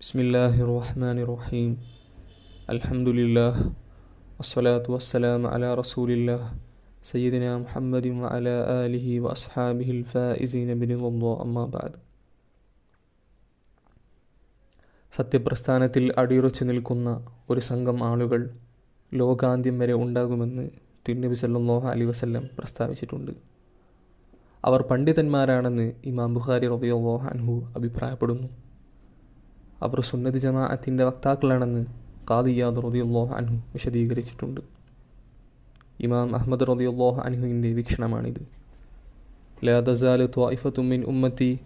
ബിസ്മില്ലാഹി റഹ്മാൻ റഹീം അൽഹമുല്ലാഹ് വസ്സലാത്തു വസ്സലാം അല റസൂലില്ലാ സയ്യിദിന മുഹമ്മദിൻ അല അലിഹി വസ്ഹാബിഹിൽ ഫായിസീൻ ബിനിമോ അമ്മാബാദ് സത്യപ്രസ്ഥാനത്തിൽ അടിയുറച്ചു നിൽക്കുന്ന ഒരു സംഘം ആളുകൾ ലോകാന്ത്യം വരെ ഉണ്ടാകുമെന്ന് തിന്നബി സല്ലാഹു അലി വസ്ല്ലം പ്രസ്താവിച്ചിട്ടുണ്ട്. അവർ പണ്ഡിതന്മാരാണെന്ന് ഇമാം ബുഖാരി റബിയോ അൻഹു അഭിപ്രായപ്പെടുന്നു. അവർ സുന്നതി ജമാഅത്തിന്റെ വക്താക്കളാണെന്ന് കാദിയാദ് റളിയല്ലാഹു അൻഹു വിശദീകരിച്ചിട്ടുണ്ട്. ഇമാം അഹമ്മദ് റളിയല്ലാഹു അൻഹുവിന്റെ വീക്ഷണമാണിത്. ലാ തസാലു മിൻ ഉമ്മത്തി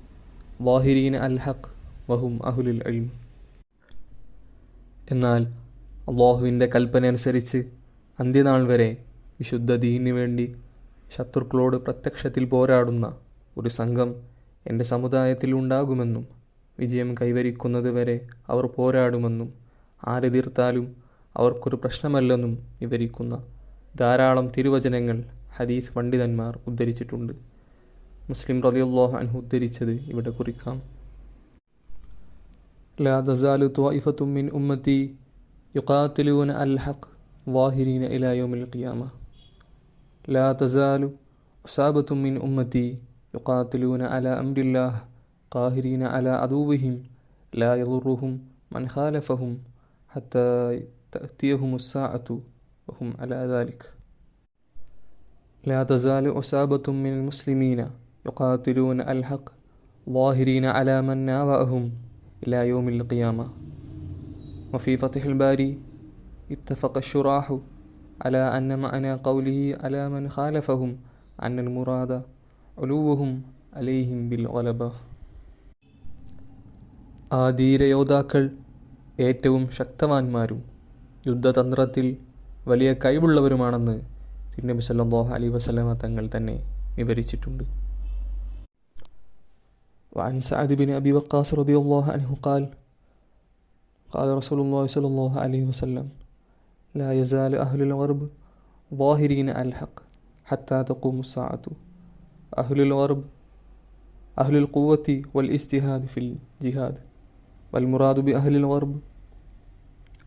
വാഹിരീൻ അൽ ഹഖ് വഹും അഹുലുൽ ഇൽം. എന്നാൽ അള്ളാഹുവിന്റെ കൽപ്പന അനുസരിച്ച് അന്ത്യനാൾ വരെ വിശുദ്ധ ദീനിന് വേണ്ടി ശത്രുക്കളോട് പ്രത്യക്ഷത്തിൽ പോരാടുന്ന ഒരു സംഘം എന്റെ സമുദായത്തിൽ ഉണ്ടാകുമെന്നും വിജയം കൈവരിക്കുന്നതുവരെ അവർ പോരാടുമെന്നും ആരെതിർത്താലും അവർക്കൊരു പ്രശ്നമല്ലെന്നും വിവരിക്കുന്ന ധാരാളം തിരുവചനങ്ങൾ ഹദീസ് പണ്ഡിതന്മാർ ഉദ്ധരിച്ചിട്ടുണ്ട്. മുസ്ലിം റലിയുള്ളാഹ് അൻഹു ഉദ്ധരിച്ചത് ഇവിടെ കുറിക്കാം. ലാ ദസാലു മിൻ ഉമ്മത്തി യുഖാത്തിലൂന അൽ ഹഖ് വാഹിരീന ഇലായോമിൽ ഖിയാമ. ലാ തസാലു ഉസാബത്തും മിൻ ഉമ്മത്തി യുഖാത്തിലൂന അല അംരില്ലാഹ് قاهرين على عدوهم لا يضرهم من خالفهم حتى تأتيهم الساعة وهم على ذلك. لا تزال أصابة من المسلمين يقاتلون الحق ظاهرين على من ناوأهم إلى يوم القيامة. وفي فتح الباري اتفق الشراح على أن معنى قوله على من خالفهم أن المراد علوهم عليهم بالغلبة. ആ ധീരയോദ്ധാക്കൾ ഏറ്റവും ശക്തവാന്മാരും യുദ്ധതന്ത്രത്തിൽ വലിയ കഴിവുള്ളവരുമാണെന്ന് തിരുനബി സല്ലല്ലാഹു അലൈഹി വസല്ലമ തങ്ങൾ തന്നെ വിവരിച്ചിട്ടുണ്ട് وعن سعد بن أبي وقاص رضي الله عنه قال قال رسول الله صلى الله عليه وسلم لا يزال أهل الغرب ظاهرين على الحق حتى تقوم الساعة أهل الغرب أهل القوة والاجتهاد في الجهاد والمراد بأهل الغرب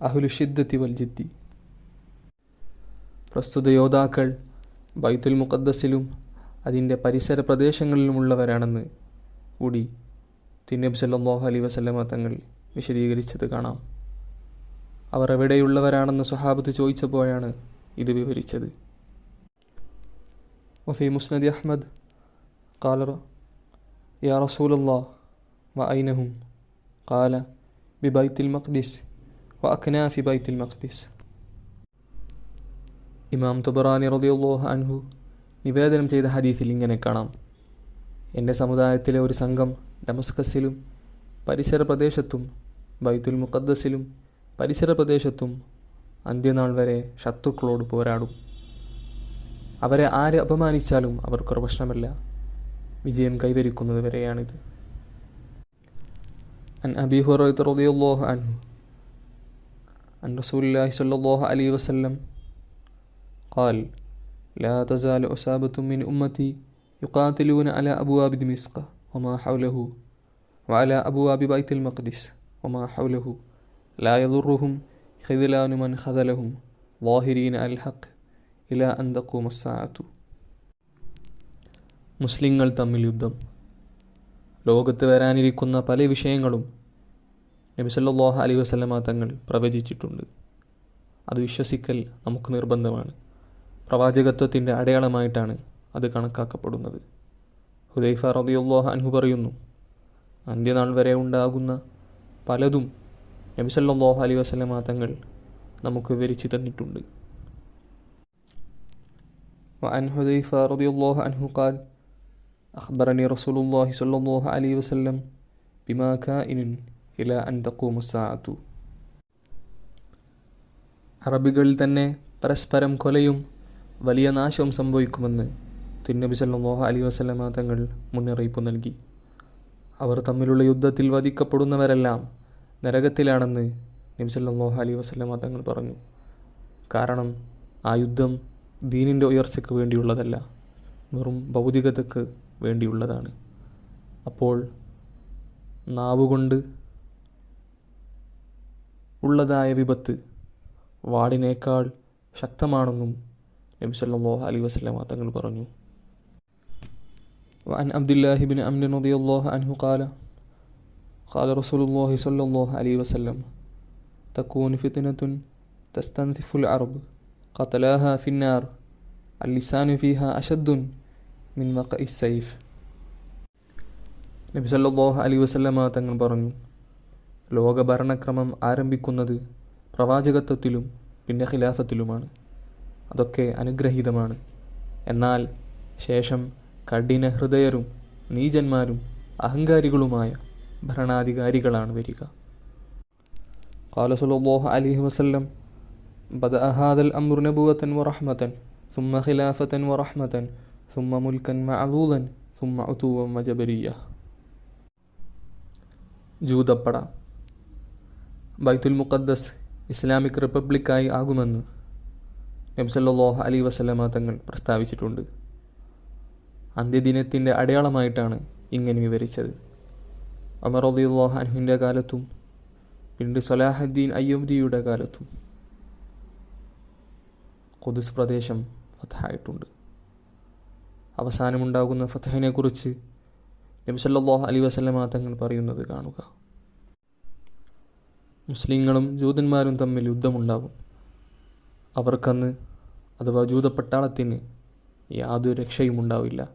أهل الشدة والجد പ്രസ്തുത യോദ്ധാക്കൾ ബൈത്തുൽ മുഖദ്ദസിലും അതിൻ്റെ പരിസര പ്രദേശങ്ങളിലുമുള്ളവരാണെന്ന് കൂടി തിന്നബ് സല്ലാഹു അലൈ വസല്ലമ തങ്ങൾ വിശദീകരിച്ചത് കാണാം അവർ എവിടെയുള്ളവരാണെന്ന് സ്വഹാബത്ത് ചോദിച്ചപ്പോഴാണ് ഇത് വിവരിച്ചത് വഫി മുസ്നദി അഹ്മദ് കാലർ യാ റസൂലല്ലാ വ ഐനഹും കാല ബൈത്തുൽ മഖ്ദിസ് വ അക്നാഫി ബൈത്തുൽ മഖ്ദിസ് ഇമാം തുബറാനി റളിയല്ലാഹു അൻഹു നിവേദനം ചെയ്ത ഹദീസിൽ ഇങ്ങനെ കാണാം. എന്റെ സമുദായത്തിലെ ഒരു സംഘം ഡമസ്കസിലും പരിസര പ്രദേശത്തും ബൈത്തുൽ മുഖദ്ദസിലും പരിസര പ്രദേശത്തും അന്ത്യനാൾ വരെ ശത്രുക്കളോട് പോരാടും. അവരെ ആരെ അപമാനിച്ചാലും അവർക്കൊരു പ്രശ്നമല്ല. വിജയം കൈവരിക്കുന്നത് വരെയാണിത്. അൻ അബി ഹുറൈറ റളിയല്ലാഹു അൻഹു അൻ റസൂലുള്ളാഹി സ്വല്ലല്ലാഹു അലൈഹി വസല്ലം قال لا تزال أصابة من أمتي يقاتلون على أبواب دمشق وما حوله وعلى أبواب بيت المقدس وما حوله لا يضرهم خذلان من خذلهم ظاهرين على الحق إلى أن تقوم الساعة മുസ്ലിങ്ങൾ തമ്മിൽ യുദ്ധം ലോകത്ത് വരാനിരിക്കുന്ന പല വിഷയങ്ങളും നബി സല്ലല്ലാഹു അലൈഹി വസല്ലമ തങ്ങൾ പ്രവചിച്ചിട്ടുണ്ട് അത് വിശ്വസിക്കൽ നമുക്ക് നിർബന്ധമാണ് പ്രവാചകത്വത്തിൻ്റെ അടയാളമായിട്ടാണ് അത് കണക്കാക്കപ്പെടുന്നത് ഹുദൈഫ റളിയല്ലാഹു അൻഹു പറയുന്നു അന്ത്യനാൾ വരെ ഉണ്ടാകുന്ന പലതും നബി സല്ലല്ലാഹു അലൈഹി വസല്ലമ തങ്ങൾ നമുക്ക് വിവരിച്ചു തന്നിട്ടുണ്ട് وعن حذيفة رضي الله عنه قال അഖ്ബറനി റസൂലുല്ലാഹി സ്വല്ലല്ലാഹു അലൈഹി വസല്ലം ബിമാ കാഇനിൻ ഇലാ അൻ തഖൂമുസാഅത്തു അറബികളിൽ തന്നെ പരസ്പരം കൊലയും വലിയ നാശവും സംഭവിക്കുമെന്ന് തിരുനബി സല്ലാഹു അലൈഹി വസല്ലമ തങ്ങൾ മുന്നറിയിപ്പ് നൽകി. അവർ തമ്മിലുള്ള യുദ്ധത്തിൽ വധിക്കപ്പെടുന്നവരെല്ലാം നരകത്തിലാണെന്ന് നബി സല്ലാഹു അലൈഹി വസല്ലമ തങ്ങൾ പറഞ്ഞു. കാരണം ആ യുദ്ധം ദീനിന്റെ ഉയർച്ചയ്ക്ക് വേണ്ടിയുള്ളതല്ല വെറും ഭൗതികതയ്ക്ക് വേണ്ടിയുള്ളതാണ് അപ്പോൾ നാവുകൊണ്ട് ഉള്ളതായ വിപത്ത് വാളിനേക്കാൾ ശക്തമാണെന്നും നബി സല്ലല്ലാഹു അലൈഹി വസല്ലമ തങ്ങൾ പറഞ്ഞു وعن عبد الله بن عمرو رضي الله عنه قال قال رسول الله صلى الله عليه وسلم تكون فتنة تستنزف العرب قتلاها في النار اللسان فيها أشد من وقع السيف നബി സല്ലല്ലാഹു അലൈഹി വസല്ലമ തങ്ങൾ പറഞ്ഞു ലോക ഭരണക്രമം ആരംഭിക്കുന്നത് പ്രവാചകത്വത്തിലും പിന്നെ ഖിലാഫത്തിലുമാണ് അതൊക്കെ അനുഗ്രഹീതമാണ് എന്നാൽ ശേഷം കഠിന ഹൃദയരും നീചന്മാരും അഹങ്കാരികളുമായ ഭരണാധികാരികളാണ് വരിക قال صلى الله عليه وسلم بدأ هذا الأمر نبوة ورحمة ثم خلافة ورحمة ثم ملكا معلولا ثم ഉതൂവം ജബരിയ ജൂതപ്പട. ബൈത്തുൽ മുഖദ്ദസ് ഇസ്ലാമിക് റിപ്പബ്ലിക്കായി ആകുമെന്ന് നബ്സല്ലാഹ് അലി വസലമ തങ്ങൾ പ്രസ്താവിച്ചിട്ടുണ്ട്. അന്ത്യദിനത്തിന്റെ അടയാളമായിട്ടാണ് ഇങ്ങനെ വിവരിച്ചത്. അമർ അലിയുല്ലാഹ് അനുഹിന്റെ കാലത്തും പിന്നീട് സലാഹുദ്ദീൻ അയ്യൂബ്ദിയുടെ കാലത്തും കൊതുസ് പ്രദേശം ഫത്തായിട്ടുണ്ട് അവസാനമുണ്ടാകുന്ന ഫതഹിനെക്കുറിച്ച് നബി സല്ലല്ലാഹു അലൈഹി വസല്ലമ തങ്ങൾ പറയുന്നത് കാണുക. മുസ്ലിങ്ങളും ജൂതന്മാരും തമ്മിൽ യുദ്ധമുണ്ടാകും. അവർക്കന്ന് അഥവാ ജൂത ജൂതപ്പട്ടാളത്തിന് യാതൊരു രക്ഷയും ഉണ്ടാവില്ല.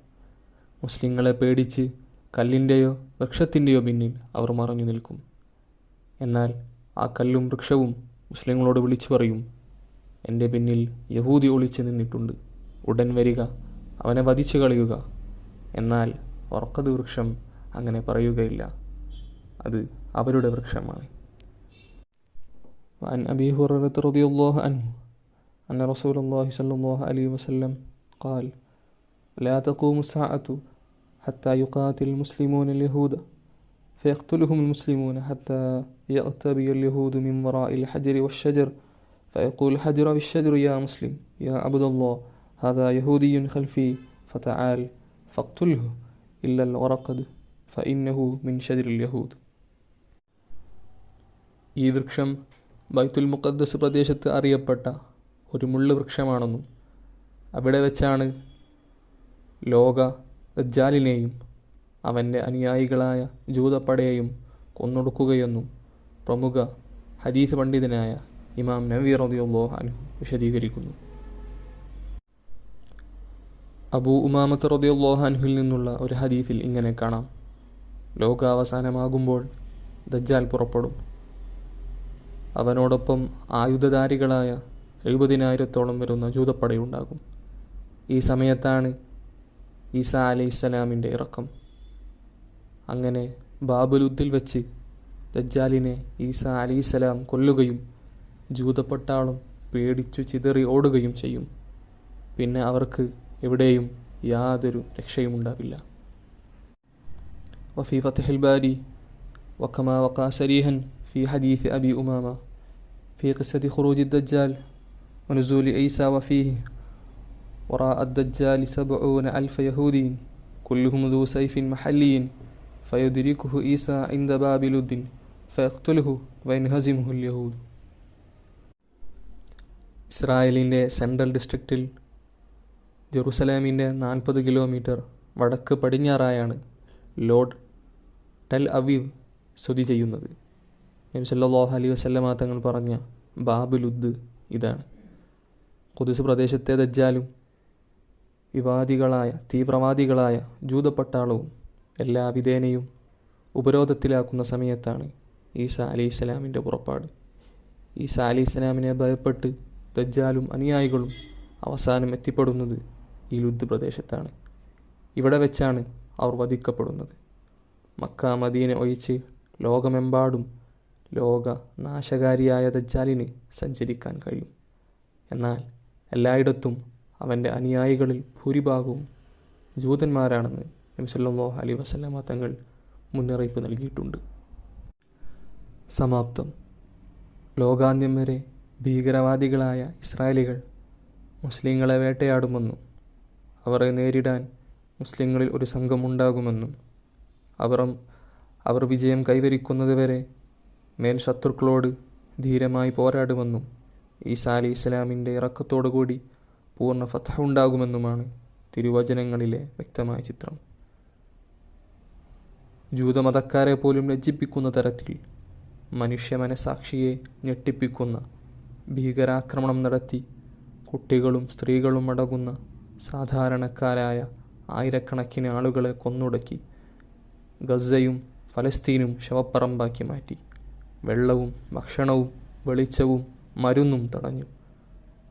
മുസ്ലിങ്ങളെ പേടിച്ച് കല്ലിന്റെയോ വൃക്ഷത്തിന്റെയോ പിന്നിൽ അവർ മറഞ്ഞു നിൽക്കും. എന്നാൽ ആ കല്ലും വൃക്ഷവും മുസ്ലിങ്ങളോട് വിളിച്ചു പറയും എന്റെ പിന്നിൽ യഹൂദി ഒളിച്ചു നിന്നിട്ടുണ്ട്. ഉടൻ വരിക. അവനെ വധിച്ചു കളയുക എന്നാൽ ഉറക്കത് വൃക്ഷം അങ്ങനെ പറയുകയില്ല അത് അവരുടെ വൃക്ഷമാണ് وعن أبي هريرة رضي الله عنه أن رسول الله صلى الله عليه وسلم قال لا تقوم الساعة حتى يقاتل المسلمون اليهود فيقتلهم المسلمون حتى يغتبي اليهود من وراء الحجر والشجر فيقول الحجر بالشجر يا مسلم يا عبد الله هذا يهودي خلفي فتعال فاقتله إلا الورقد فإنه من شجر اليهود ഈ വൃക്ഷം ബൈത്തുൽ മുഖദ്ദസ് പ്രദേശത്ത് അറിയപ്പെട്ട ഒരു മുള്ള് വൃക്ഷമാണെന്നും അവിടെ വെച്ചാണ് ലോക ദജ്ജാലിനെയും അവൻ്റെ അനുയായികളായ ജൂതപ്പടയെയും കൊന്നൊടുക്കുകയെന്നും പ്രമുഖ ഹദീസ് പണ്ഡിതനായ ഇമാം നവീർ റളിയല്ലാഹു അൻഹു വിശദീകരിക്കുന്നു അബൂ ഉമാമത്ത് റളിയല്ലാഹു അൻഹുവിൽ നിന്നുള്ള ഒരു ഹദീഫിൽ ഇങ്ങനെ കാണാം. ലോകാവസാനമാകുമ്പോൾ ദജ്ജാൽ പുറപ്പെടും. അവനോടൊപ്പം ആയുധധാരികളായ എഴുപതിനായിരത്തോളം വരുന്ന ജൂതപ്പടയുണ്ടാകും. ഈ സമയത്താണ് ഈസ അലൈഹി ഇറക്കം. അങ്ങനെ ബാബുലുദ്ദിൽ വെച്ച് ദജ്ജാലിനെ ഈസ അലൈഹി കൊല്ലുകയും ജൂതപ്പട്ടാളം പേടിച്ചു ചിതറി ഓടുകയും ചെയ്യും. പിന്നെ അവർക്ക് എവിടെയും യാതൊരു രക്ഷയുമുണ്ടാവില്ല وفي فتح الباري وكما وقع سريحا في حديث أبي أمامة في قصة خروج الدجال ونزول عيسى وفيه وراء الدجال سبعون ألف يهودي كلهم ذو سيف محلي فيدركه عيسى عند باب لد فيقتله وينهزمه اليهود ഇസ്രായേലിൻ്റെ സെൻട്രൽ ഡിസ്ട്രിക്റ്റിൽ ജെറുസലേമിന്റെ നാൽപ്പത് കിലോമീറ്റർ വടക്ക് പടിഞ്ഞാറായാണ് ലോഡ് ടെൽ അവീവ് സ്തുതി ചെയ്യുന്നത്. നബി സല്ലല്ലാഹു അലൈഹി വസല്ലമ തങ്ങൾ പറഞ്ഞ ബാബുലുദ് ഇതാണ്. കുതിസ് പ്രദേശത്തെ ദജ്ജാലും വിവാദികളായ തീവ്രവാദികളായ ജൂതപ്പട്ടാളവും എല്ലാ വിധേനയും ഉപരോധത്തിലാക്കുന്ന സമയത്താണ് ഈസ അലി ഇസ്ലാമിന്റെ പുറപ്പാട്. ഈസ അലി ഇസ്ലാമിനെ ഭയപ്പെട്ട് ദജ്ജാലും അനുയായികളും അവസാനം എത്തിപ്പെടുന്നത് ഈ ലുദ് പ്രദേശത്താണ്. ഇവിടെ വെച്ചാണ് അവർ വധിക്കപ്പെടുന്നത്. മക്ക മദീന ഒഴിച്ച് ലോകമെമ്പാടും ലോക നാശകാരിയായ ദജ്ജാലിന് സഞ്ചരിക്കാൻ കഴിയും. എന്നാൽ എല്ലായിടത്തും അവന്റെ അനുയായികളിൽ ഭൂരിഭാഗവും ജൂതന്മാരാണെന്ന് നബിസല്ലാഹു അലി വസല്ലമ തങ്ങൾ മുന്നറിയിപ്പ് നൽകിയിട്ടുണ്ട്. സമാപ്തം. ലോകാന്ത്യം വരെ ഭീകരവാദികളായ ഇസ്രായേലികൾ മുസ്ലിങ്ങളെ വേട്ടയാടുമെന്നും അവരെ നേരിടാൻ മുസ്ലിങ്ങളിൽ ഒരു സംഘമുണ്ടാകുമെന്നും അവർ അവർ വിജയം കൈവരിക്കുന്നതുവരെ മേൽ ശത്രുക്കളോട് ധീരമായി പോരാടുമെന്നും ഈസാ അലി ഇസ്ലാമിന്റെ ഇറക്കത്തോടുകൂടി പൂർണ ഫതഹ ഉണ്ടാകുമെന്നുമാണ് തിരുവചനങ്ങളിലെ വ്യക്തമായ ചിത്രം. ജൂതമതക്കാരെ പോലും ലജ്ജിപ്പിക്കുന്ന തരത്തിൽ മനുഷ്യ മനസാക്ഷിയെ ഞെട്ടിപ്പിക്കുന്ന ഭീകരാക്രമണം നടത്തി കുട്ടികളും സ്ത്രീകളും അടങ്ങുന്ന സാധാരണക്കാരായ ആയിരക്കണക്കിന് ആളുകളെ കൊന്നൊടുക്കി ഗസയും ഫലസ്തീനും ശവപ്പറമ്പാക്കി മാറ്റി. വെള്ളവും ഭക്ഷണവും വെളിച്ചവും മരുന്നും തടഞ്ഞു.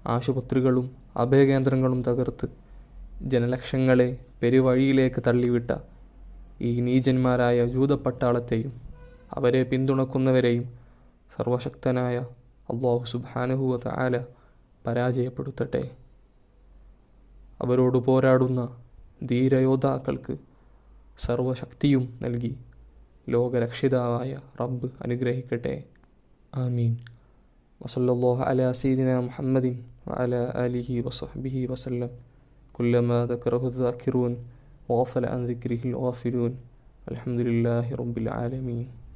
ആശുപത്രികളും അഭയകേന്ദ്രങ്ങളും തകർത്ത് ജനലക്ഷങ്ങളെ പെരുവഴിയിലേക്ക് തള്ളിവിട്ട ഈ നീചന്മാരായ ജൂതപ്പട്ടാളത്തെയും അവരെ പിന്തുണക്കുന്നവരെയും സർവശക്തനായ അള്ളാഹു സുബാനുഹുവ ആല പരാജയപ്പെടുത്തട്ടെ. അവരോട് പോരാടുന്ന ധീരയോദ്ധാക്കൾക്ക് സർവശക്തിയും നൽകി. ലോകരക്ഷിതാവായ റബ്ബ് അനുഗ്രഹിക്കട്ടെ. ആമീൻ. വസല്ലാഹു അല സീദിന മുഹമ്മദിൻ അല അലിഹി വസഹബിഹി വസല്ലം. കുല്ലമ ദക്രഹുദാക്കിറൂൻ ഓഫല അൻ ദിക്രിഹിൽ ഓഫിലൂൻ അലഹമുല്ലാഹി റബ്ബിൽ ആലമീൻ.